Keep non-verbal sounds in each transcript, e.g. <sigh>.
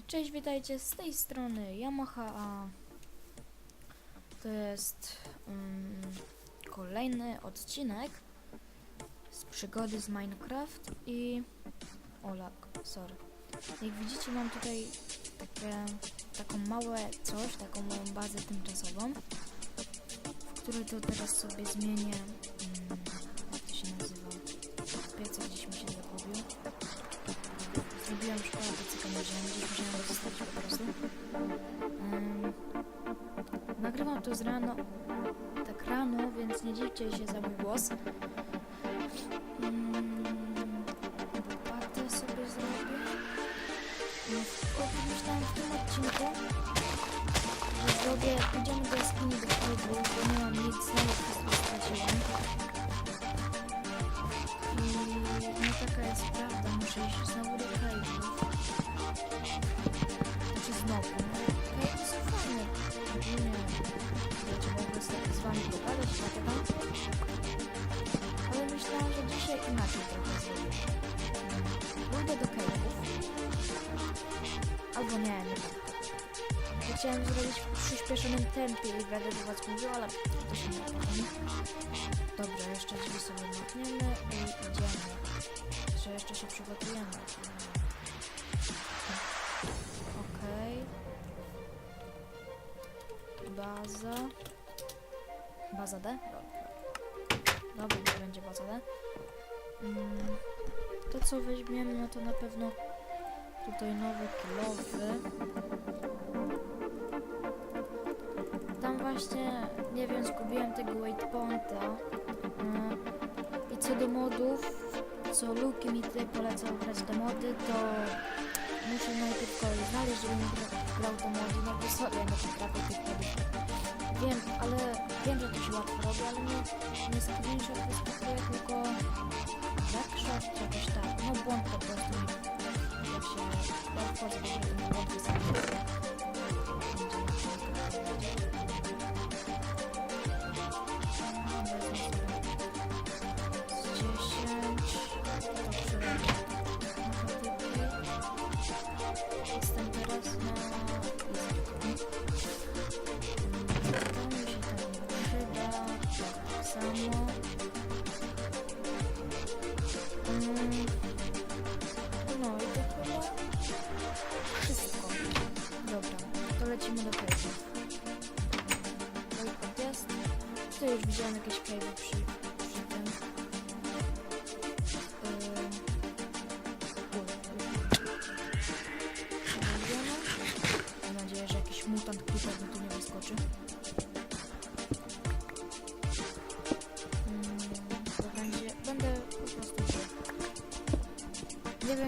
Cześć, witajcie z tej strony Yamaha, a to jest mm, kolejny odcinek z przygody z Minecraft i Olak, sorry. Jak widzicie mam tutaj takie, taką małe coś, taką małą bazę tymczasową, w której to teraz sobie zmienię, mm, ziemi, gdzieś musiałam go zostawić po prostu. Ym, nagrywam to z rano, tak rano, więc nie dziwcie się za mój głos. Ym, Łopatę sobie zrobię. Ym, o, Myślałam w tym odcinku, że zrobię, pójdziemy do jaskini do Kajbu, bo nie mam nic, znowu wszystko straciłam. I no taka jest prawda, muszę iść znowu Ogólnie będzie mogę sobie z wami pogadać na temat. Ale myślałam, że dzisiaj inaczej trochę zrobię. Pójdę do Kajbów. Albo nie, nie. Chciałem zrobić w przyspieszonym tempie i was mówił, ale to się nie uda. Dobra, jeszcze drzwi sobie machniemy i idziemy. Baza. Baza D? Dobra, nie będzie baza D. Mm, to co weźmiemy, no to na pewno tutaj nowy kilowy. Tam właśnie, nie wiem, zgubiłem tego waypointa. Mm, I co do modów, co Luki mi tutaj polecał grać te mody, to muszę najpierw kolej znaleźć, żebym gra- grał te mody, no bo ja nie potrafię tych modów. Wiem, ale wiem, że to się łatwo robi, ale nie, nie screenshot wyskakuje, tylko backshot czy jakoś tak. No błąd po prostu. Jak się, jak wchodzę, to błąd wyskakuje.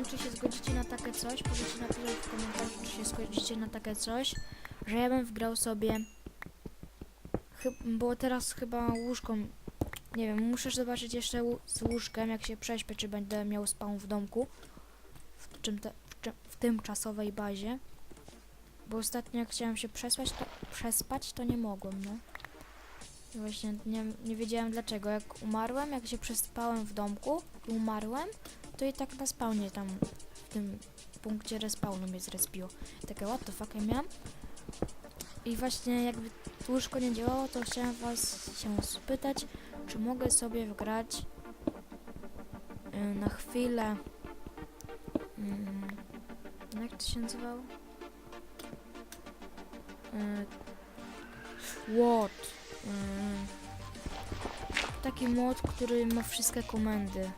Czy się zgodzicie na takie coś. Powiedzcie napisać w komentarzu, czy się zgodzicie na takie coś. Że ja bym wgrał sobie... Bo teraz chyba łóżką... Nie wiem, muszę zobaczyć jeszcze z łóżkiem, jak się prześpię, czy będę miał spawn w domku. W, czym te, w, czym, w tymczasowej bazie. Bo ostatnio jak chciałem się przespać, to, przespać, to nie mogłem, no. Właśnie nie, nie wiedziałem dlaczego. Jak umarłem, jak się przespałem w domku i umarłem, to i tak na spawnie tam w tym punkcie respawnu mnie zrespiło. Takie what the fuck ja miałem. I właśnie jakby łóżko nie działało, to chciałem was się spytać, czy mogę sobie wgrać y, na chwilę mm, jak to się nazywało? Y, What? Y, taki mod, który ma wszystkie komendy. Y,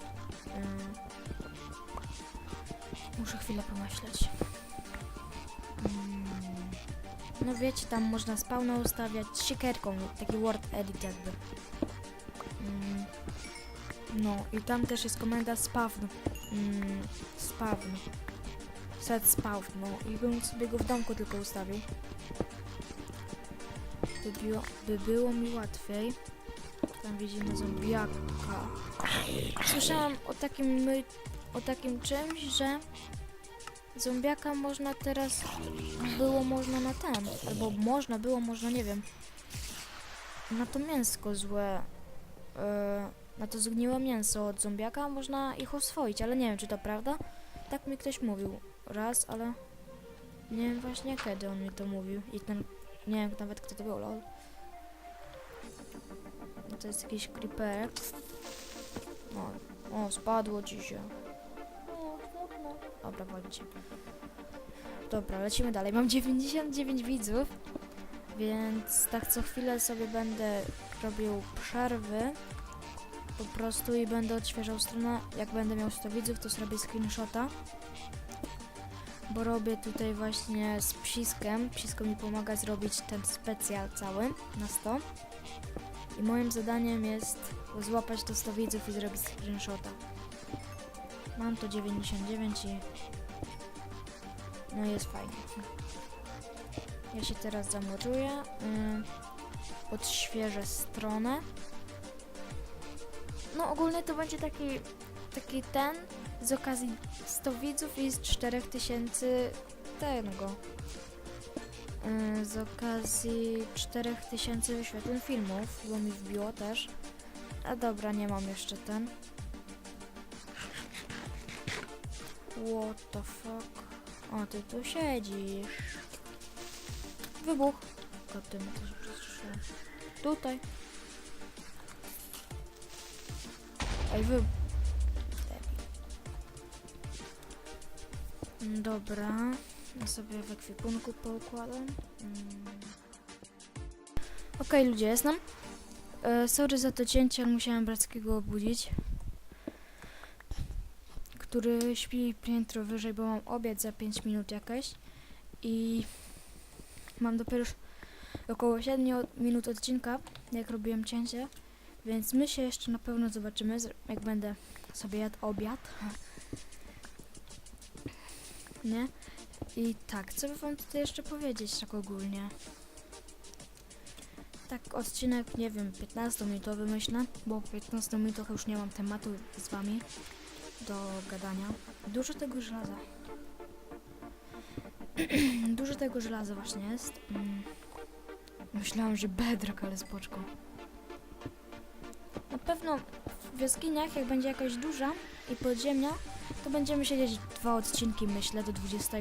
muszę chwilę pomyśleć. Mm, no wiecie, tam można spawna ustawiać siekierką, taki word edit jakby. Mm, no i tam też jest komenda spawn. Mm, spawn. Set spawn, no i bym sobie go w domku tylko ustawił. By było, by było mi łatwiej. Tam widzimy zombiaka. Słyszałam o takim my, o takim czymś, że zombiaka można teraz było można na ten, albo można było, można nie wiem. Na to mięsko złe. e, na to zgniłe mięso od zombiaka można ich oswoić, ale nie wiem czy to prawda. Tak mi ktoś mówił raz, ale Nie wiem właśnie kiedy on mi to mówił i ten, nie wiem nawet kto to był, lol. No To jest jakiś creeper. O, spadło się. O, smutno. Dobra, walicie. Dobra, lecimy dalej. Mam 99 widzów, więc tak co chwilę sobie będę robił przerwy. Po prostu i będę odświeżał stronę. Jak będę miał 100 widzów, to zrobię screenshota. Bo robię tutaj właśnie z psiskiem. Psisko mi pomaga zrobić ten specjal cały na 100. I moim zadaniem jest złapać to 100 widzów i zrobić screenshota. Mam to 99 i... No jest fajnie. Ja się teraz zamoruję. Yy, odświeżę stronę. No ogólnie to będzie taki, taki ten z okazji 100 widzów i z 4000 tego. Yy, z okazji 4000 wyświetleń filmów, bo mi wbiło też. A dobra, nie mam jeszcze ten. What the fuck? O, ty tu siedzisz. Wybuch. Koty też. Tutaj. Ej, wy... Dobra. Ja sobie w ekwipunku poukładam. Mm. Okej, ludzie, jestem. E, sorry za to cięcie, ale musiałem Brackiego obudzić. Który śpi piętro wyżej, bo mam obiad za 5 minut jakaś. I mam dopiero około 7 od- minut odcinka, jak robiłem cięcie. Więc my się jeszcze na pewno zobaczymy, jak będę sobie jadł obiad. <laughs> Nie? I tak, co by wam tutaj jeszcze powiedzieć tak ogólnie? Tak, odcinek, nie wiem, 15-minutowy myślę, bo po 15 minutach już nie mam tematu z wami do gadania. Dużo tego żelaza. <clears throat> Dużo tego żelaza właśnie jest. Mm. Myślałam, że bedrock, ale spoczko. Na pewno w jaskiniach, jak będzie jakaś duża i podziemia, to będziemy siedzieć dwa odcinki, myślę, do 20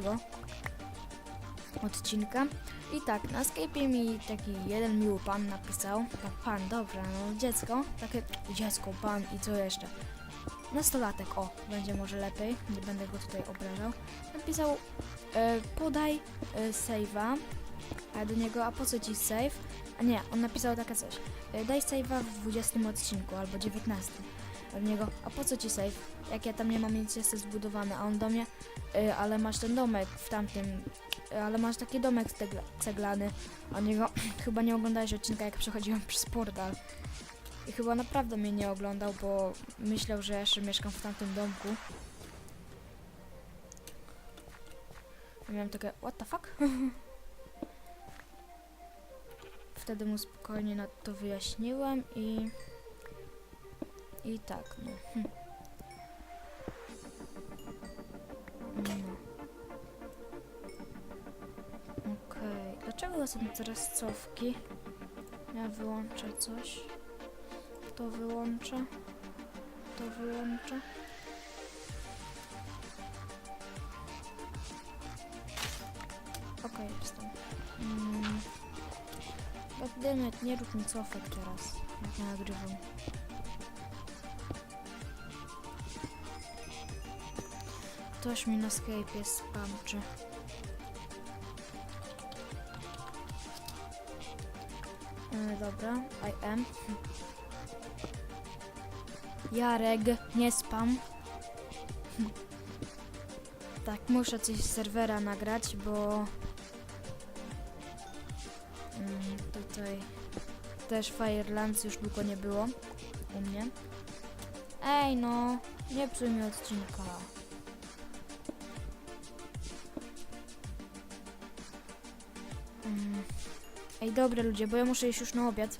odcinka. I tak, na Skype'ie mi taki jeden miły pan napisał. Tak, pan, dobra, no dziecko. Takie dziecko, pan i co jeszcze? Nastolatek, o, będzie może lepiej, nie będę go tutaj obrażał. Napisał, e, podaj e, save'a, a do niego, a po co ci save? A nie, on napisał takie coś. E, daj save'a w 20 odcinku albo 19. A po co ci save? Jak ja tam nie mam nic jeszcze zbudowane, a on do mnie, e, ale masz ten domek w tamtym, e, ale masz taki domek ceglany. A niego, <clears throat> chyba nie oglądałeś odcinka, jak przechodziłem <laughs> przez portal. I chyba naprawdę mnie nie oglądał, bo myślał, że jeszcze mieszkam w tamtym domku. I miałem takie, what the fuck? <laughs> Wtedy mu spokojnie na to wyjaśniłem i... I tak, no. Hm. No. Okej, dlaczego są teraz cofki? Ja wyłączę coś. To wyłączę. To wyłączę. Okej, jestem. Mm. Goddammit, nie rób mi cofek teraz, jak ja nagrywam. Ktoś mi na Skype'ie spamczy. E, dobra, I am. Jarek, nie spam. tak, muszę coś z serwera nagrać, bo mm, tutaj też Firelands już długo nie było u mnie. Ej no, nie psuj mi odcinka. Ej, dobra ludzie, bo ja muszę iść już na obiad.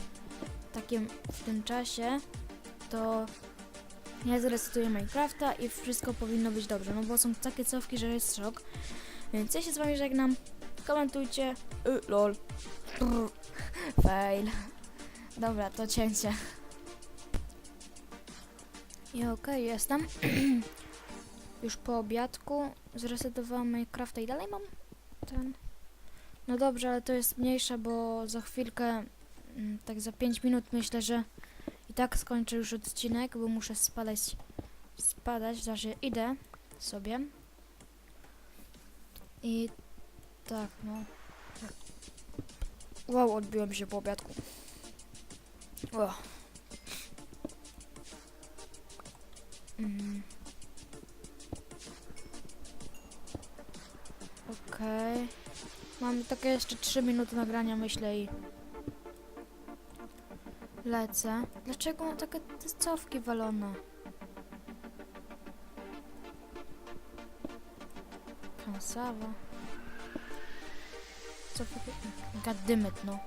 Takim w tym czasie to ja zresetuję Minecrafta i wszystko powinno być dobrze, no bo są takie cofki, że jest szok. Więc ja się z wami żegnam. Komentujcie. Y, lol. Brr. <laughs> Fail. Dobra, to cięcie. I okej, jestem. <clears throat> Już po obiadku zresetowałam Minecrafta i dalej mam ten. No dobrze, ale to jest mniejsza, bo za chwilkę, mm, tak za 5 minut myślę, że i tak skończę już odcinek, bo muszę spadać, spadać, znaczy idę sobie. I tak, no. Wow, odbiłem się po obiadku. O. Mm. Okej. Mam takie jeszcze 3 minuty nagrania, myślę i lecę. Dlaczego mam takie cofki walone? Kansawa. Co Gaddymet, no.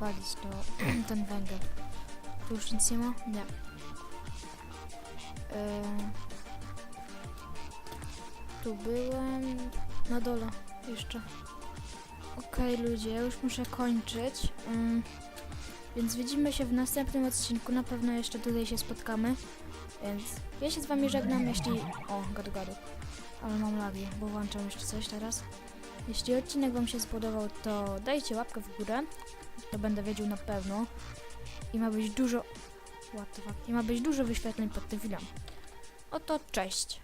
Walić to <clears throat> ten węgiel. Tu już nic nie ma? Nie. Ym. Tu byłem. Na dole jeszcze. Okej ludzie, ja już muszę kończyć. Ym, więc widzimy się w następnym odcinku. Na pewno jeszcze tutaj się spotkamy. Więc ja się z wami żegnam, jeśli... O, gadu gadu. Ale mam lagi, bo włączam jeszcze coś teraz. Jeśli odcinek wam się spodobał, to dajcie łapkę w górę. To będę wiedział na pewno. I ma być dużo... What? I ma być dużo wyświetleń pod tym filmem. Oto cześć.